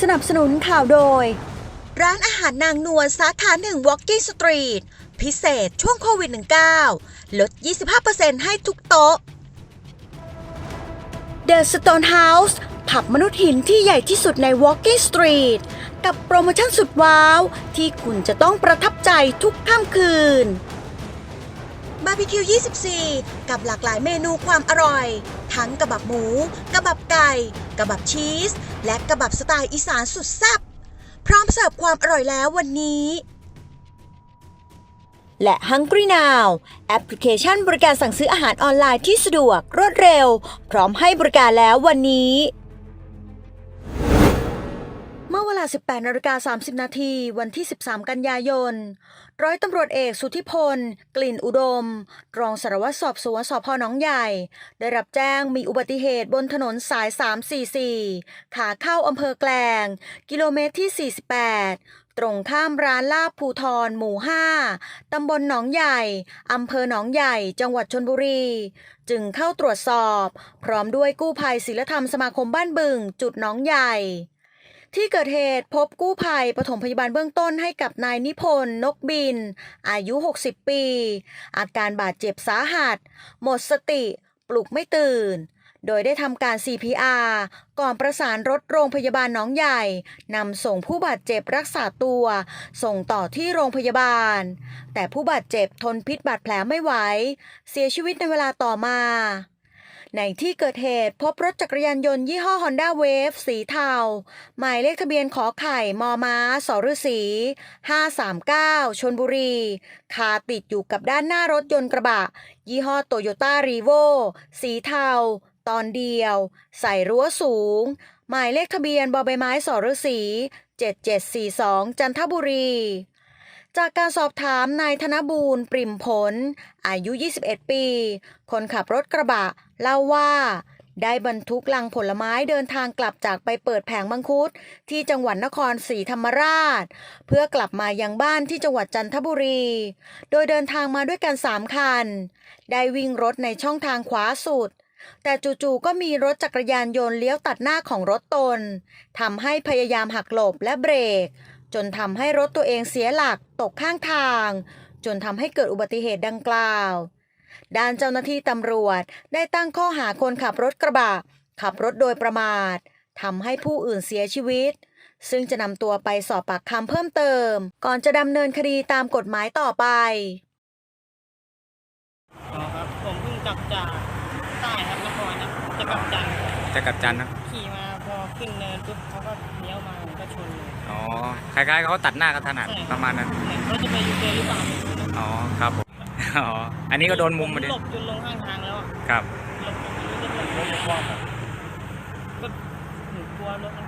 สนับสนุนข่าวโดย ร้านอาหารนางนวลสาขาหนึ่ง Walking Street พิเศษช่วงโควิด -19 ลด 25%ให้ทุกโต๊ะ The Stone House ผับมนุษย์หินที่ใหญ่ที่สุดใน Walking Street กับโปรโมชั่นสุดว้าว ที่คุณจะต้องประทับใจทุกค่ำคืนบาร์บีคิว 24 กับหลากหลายเมนูความอร่อย ทั้งกระบับหมู กระบับไก่ กระบับชีส และกระบับสไตล์อีสานสุดแซ่บพร้อมเสิร์ฟความอร่อยแล้ววันนี้ และ Hungry Now แอปพลิเคชันบริการสั่งซื้ออาหารออนไลน์ที่สะดวกรวดเร็ว พร้อมให้บริการแล้ววันนี้ เมื่อเวลา 18นาฬิกา30 นาทีวันที่ 13 กันยายน ร้อยตำรวจเอกสุธิพล กลิ่นอุดม รองสารวัตรสอบสวนสพหนองใหญ่ ได้รับแจ้งมีอุบัติเหตุบนถนนสาย 344 ขาเข้าอำเภอแกลง กิโลเมตรที่ 48ตรงข้ามร้านลาบภูทรหมู่5ตำบลหนองใหญ่ อำเภอหนองใหญ่ จังหวัดชนบุรี จึงเข้าตรวจสอบ พร้อมด้วยกู้ภัยศิลธรรมสมาคมบ้านบึง จุดหนองใหญ่ ที่เกิดเหตุพบกู้ภัยปฐมพยาบาลเบื้องต้นให้กับนายนิพนธ์นกบิน อายุ 60 ปี อาการบาดเจ็บสาหัส หมดสติ ปลุกไม่ตื่น โดยได้ทำการ CPR ก่อนประสานรถโรงพยาบาลหนองใหญ่นำส่งผู้บาดเจ็บรักษาตัว ส่งต่อที่โรงพยาบาล แต่ผู้บาดเจ็บทนพิษบาดแผลไม่ไหว เสียชีวิตในเวลาต่อมา ในที่เกิดเหตุพบรถจักรยานยนต์ยี่ห้อ Honda Wave สีเทา หมายเลขทะเบียนขอไข่มอม้าสฤษี 539 ชนบุรี คาติดอยู่กับด้านหน้ารถยนต์กระบะ ยี่ห้อโตโยต้ารีโวสีเทา ตอนเดียว ใส่รั้วสูง หมายเลขทะเบียนบอใบไม้สฤษี 7742 จันทบุรีจากการสอบถามนายธนบูรณ์ปริมผล อายุ 21 ปี คนขับรถกระบะ เล่าว่าได้บรรทุกลังผลไม้เดินทางกลับจากไปเปิดแผงมังคุดที่จังหวัดนครศรีธรรมราช เพื่อกลับมายังบ้านที่จังหวัดจันทบุรี โดยเดินทางมาด้วยกันสามคัน ได้วิ่งรถในช่องทางขวาสุด แต่จู่ๆก็มีรถจักรยานยนต์เลี้ยวตัดหน้าของรถตนทำให้พยายามหักหลบและเบรก จนทำให้รถตัวเองเสียหลักตกข้างทาง จนทำให้เกิดอุบัติเหตุดังกล่าว ด้านเจ้าหน้าที่ตำรวจได้ตั้งข้อหาคนขับรถกระบะ ขับรถโดยประมาททำให้ผู้อื่นเสียชีวิต ซึ่งจะนำตัวไปสอบปากคำเพิ่มเติม ก่อนจะดำเนินคดีตามกฎหมายต่อไปอ๋อครับผมเพิ่งกลับจากใต้ครับนครครับจะกลับจันทร์จะกลับจันทร์นะขี่มาพอขึ้นเนินปุ๊บเขาก็เลี้ยวมาผมก็ชนเลยอ๋อคล้ายๆเขาตัดหน้ากันถนัดใช่ประมาณนั้นเหมือนเขาจะไปยูเทิร์นหรือเปล่าไม่รู้นะอ๋อครับผม อ๋อ อันนี้ก็โดนมุมมาดิหลบจนลงข้างทางแล้วอะครับ หลบจนไม่รู้จะหลบรถจะคว่ำก็หนูกลัวรถมันคว่ำ